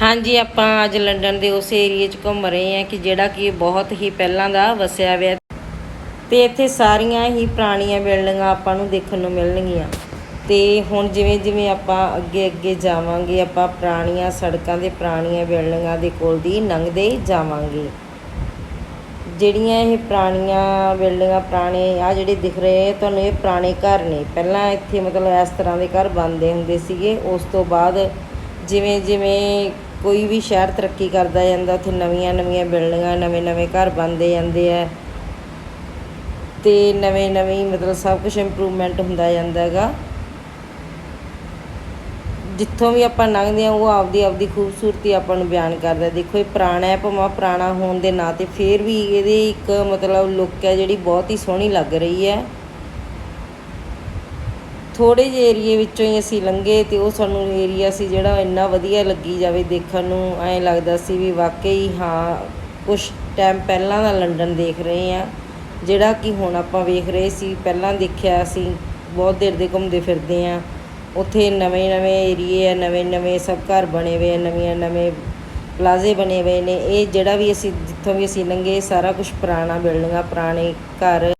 ਹਾਂਜੀ, ਆਪਾਂ ਅੱਜ ਲੰਡਨ ਦੇ ਉਸ ਏਰੀਏ 'ਚ ਘੁੰਮ ਰਹੇ ਹਾਂ ਕਿ ਜਿਹੜਾ ਕਿ ਬਹੁਤ ਹੀ ਪਹਿਲਾਂ ਦਾ ਵਸਿਆ ਹੋਇਆ ਤੇ ਇੱਥੇ ਸਾਰੀਆਂ ਹੀ ਪੁਰਾਣੀਆਂ ਬਿਲਡਿੰਗਾਂ ਆਪਾਂ ਨੂੰ ਦੇਖਣ ਨੂੰ ਮਿਲਣਗੀਆਂ। ਤੇ ਹੁਣ ਜਿਵੇਂ ਜਿਵੇਂ ਆਪਾਂ ਅੱਗੇ ਅੱਗੇ ਜਾਵਾਂਗੇ, ਆਪਾਂ ਪੁਰਾਣੀਆਂ ਸੜਕਾਂ ਦੇ ਪੁਰਾਣੀਆਂ ਬਿਲਡਿੰਗਾਂ ਦੇ ਕੋਲ ਦੀ ਲੰਘਦੇ ਜਾਵਾਂਗੇ। ਜਿਹੜੀਆਂ ਇਹ ਪੁਰਾਣੀਆਂ ਬਿਲਡਿੰਗਾਂ ਪੁਰਾਣੇ ਆ ਜਿਹੜੇ ਦਿਖ ਰਹੇ ਤੁਹਾਨੂੰ ਇਹ ਪੁਰਾਣੇ ਘਰ ਨੇ। ਪਹਿਲਾਂ ਇੱਥੇ ਮਤਲਬ ਇਸ ਤਰ੍ਹਾਂ ਦੇ ਘਰ ਬਣਦੇ ਹੁੰਦੇ ਸੀਗੇ। ਉਸ ਤੋਂ ਬਾਅਦ ਜਿਵੇਂ ਜਿਵੇਂ ਕੋਈ ਵੀ ਸ਼ਹਿਰ ਤਰੱਕੀ ਕਰਦਾ ਜਾਂਦਾ, ਉੱਥੇ ਨਵੀਆਂ ਨਵੀਆਂ ਬਿਲਡਿੰਗਾਂ, ਨਵੇਂ ਨਵੇਂ ਘਰ ਬਣਦੇ ਜਾਂਦੇ ਆ। ਤੇ ਨਵੇਂ ਨਵੇਂ ਮਤਲਬ ਸਭ ਕੁਝ ਇੰਪਰੂਵਮੈਂਟ ਹੁੰਦਾ ਜਾਂਦਾ ਹੈਗਾ। ਜਿੱਥੋਂ ਵੀ ਆਪਾਂ ਲੰਘਦੇ ਆ ਉਹ ਆਪਦੀ ਆਪਦੀ ਖੂਬਸੂਰਤੀ ਆਪਾਂ ਨੂੰ ਬਿਆਨ ਕਰਦਾ। ਦੇਖੋ, ਇਹ ਪੁਰਾਣਾ ਹੈ, ਭਾਵੇਂ ਪੁਰਾਣਾ ਹੋਣ ਦੇ ਨਾਂ ਤੇ ਫੇਰ ਵੀ ਇਹਦੀ ਇੱਕ ਮਤਲਬ ਲੁੱਕ ਹੈ ਜਿਹੜੀ ਬਹੁਤ ਹੀ ਸੋਹਣੀ ਲੱਗ ਰਹੀ ਹੈ। ਥੋੜੇ ਜਿਹੇ ਏਰੀਏ ਵਿੱਚੋਂ ਹੀ ਅਸੀਂ ਲੰਘੇ ਤੇ ਉਹ ਸਾਨੂੰ ਏਰੀਆ ਸੀ ਜਿਹੜਾ ਇੰਨਾ ਵਧੀਆ ਲੱਗੀ ਜਾਵੇ ਦੇਖਣ ਨੂੰ, ਐਂ ਲੱਗਦਾ ਸੀ ਵੀ ਵਾਕਈ ਹਾਂ ਕੁਝ ਟਾਈਮ ਪਹਿਲਾਂ ਦਾ ਲੰਡਨ ਦੇਖ ਰਹੇ ਆ ਜਿਹੜਾ ਕਿ ਹੁਣ ਆਪਾਂ ਵੇਖ ਰਹੇ ਸੀ, ਪਹਿਲਾਂ ਦੇਖਿਆ ਸੀ ਬਹੁਤ ਦੇਰ ਦੇ ਘੁੰਮਦੇ ਫਿਰਦੇ ਆ ਉੱਥੇ ਨਵੇਂ ਨਵੇਂ ਏਰੀਏ ਆ, ਨਵੇਂ ਨਵੇਂ ਸਭ ਘਰ ਬਣੇ ਹੋਏ ਆ, ਨਵੀਆਂ ਨਵੇਂ ਪਲਾਜ਼ੇ ਬਣੇ ਹੋਏ ਨੇ, ਇਹ ਜਿਹੜਾ ਵੀ ਅਸੀਂ, ਜਿੱਥੋਂ ਵੀ ਅਸੀਂ ਲੰਘੇ, ਸਾਰਾ ਕੁਝ ਪੁਰਾਣਾ ਬਿਲਡਿੰਗਾਂ, ਪੁਰਾਣੇ ਘਰ